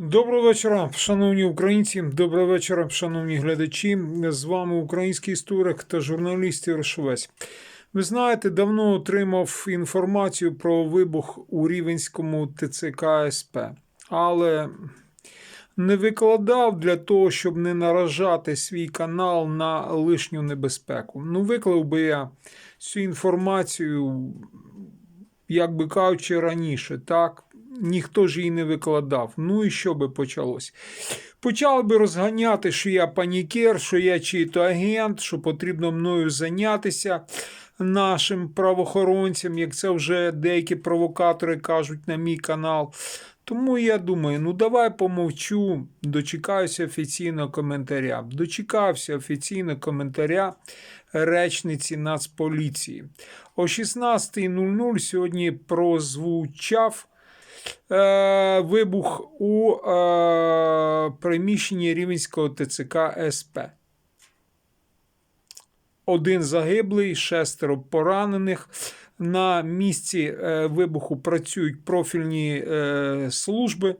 Доброго вечора, шановні українці. Доброго вечора, шановні глядачі. З вами український історик та журналіст Єрошовець. Ви знаєте, давно отримав інформацію про вибух у Рівенському ТЦК СП, але не викладав для того, щоб не наражати свій канал на лишню небезпеку. Ну, виклав би я цю інформацію, як би кажучи, раніше, так? Ніхто ж її не викладав. Ну і що би почалось? Почали би розганяти, що я панікер, що я чий-то агент, що потрібно мною зайнятися нашим правоохоронцям, як це вже деякі провокатори кажуть на мій канал. Тому я думаю, ну давай помовчу, дочекаюся офіційного коментаря. Дочекався офіційного коментаря речниці Нацполіції. О 16.00 сьогодні прозвучав е, вибух у е, приміщенні Рівенського ТЦК СП. Один загиблий, шестеро поранених. На місці е, вибуху працюють профільні служби,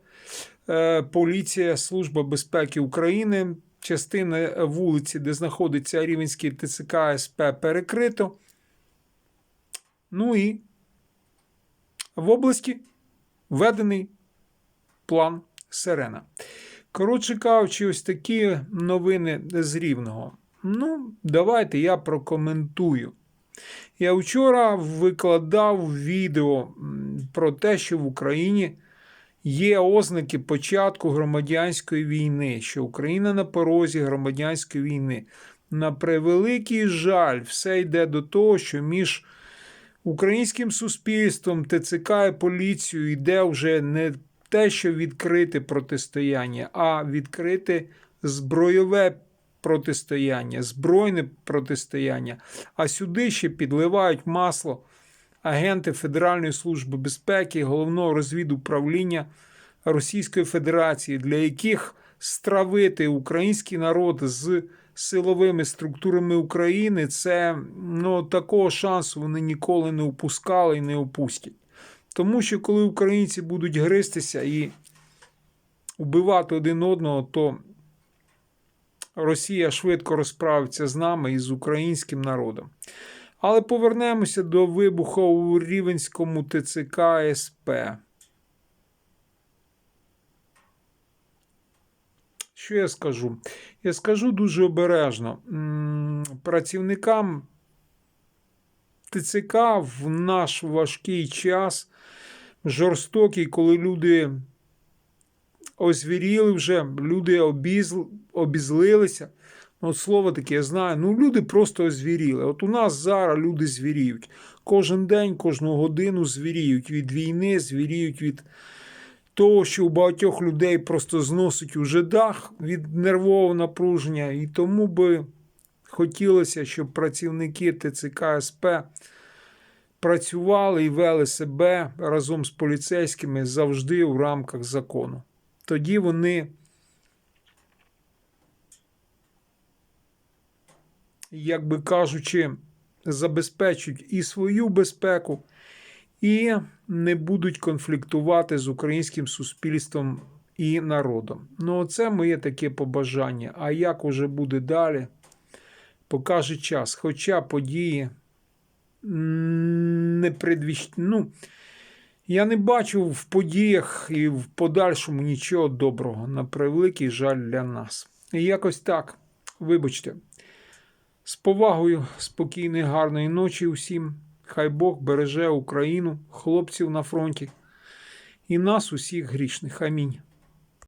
поліція, Служба безпеки України. Частина вулиці, де знаходиться Рівенський ТЦК СП, перекрито. Ну і в області введений план Сирена. Коротше кажучи, ось такі новини з Рівного. Ну, давайте я прокоментую. Я вчора викладав відео про те, що в Україні є ознаки початку громадянської війни, що Україна на порозі громадянської війни. На превеликий жаль, все йде до того, що між українським суспільством, ТЦК і поліцією йде вже не те, що відкрите протистояння, а відкрите збройове протистояння, збройне протистояння. А сюди ще підливають масло агенти Федеральної служби безпеки, головного розвідуправління Російської Федерації, для яких стравити український народ з силовими структурами України, це ну, такого шансу вони ніколи не упускали і не опустять. Тому що коли українці будуть гристися і вбивати один одного, то Росія швидко розправиться з нами і з українським народом. Але повернемося до вибуху у Рівенському ТЦК СП. Що я скажу? Я скажу дуже обережно. Працівникам ТЦК в наш важкий час, жорстокий, коли люди озвіріли вже, люди обізл, обізлилися. Ну, От слово таке, я знаю. Ну, люди просто озвіріли. От у нас зараз люди звіріють. Кожен день, кожну годину звіріють від війни, звіріють від того, що у багатьох людей просто зносить уже дах від нервового напруження. І тому би хотілося, щоб працівники ТЦК СП працювали і вели себе разом з поліцейськими завжди в рамках закону. Тоді вони як би кажучи, забезпечують і свою безпеку, і не будуть конфліктувати з українським суспільством і народом. Ну, це моє таке побажання. А як уже буде далі, покаже час. Хоча події не предвіщ... Ну, я не бачу в подіях і в подальшому нічого доброго, на превеликий жаль для нас. І якось так, вибачте. З повагою, спокійної, гарної ночі усім. Хай Бог береже Україну, хлопців на фронті і нас, усіх грішних. Амінь.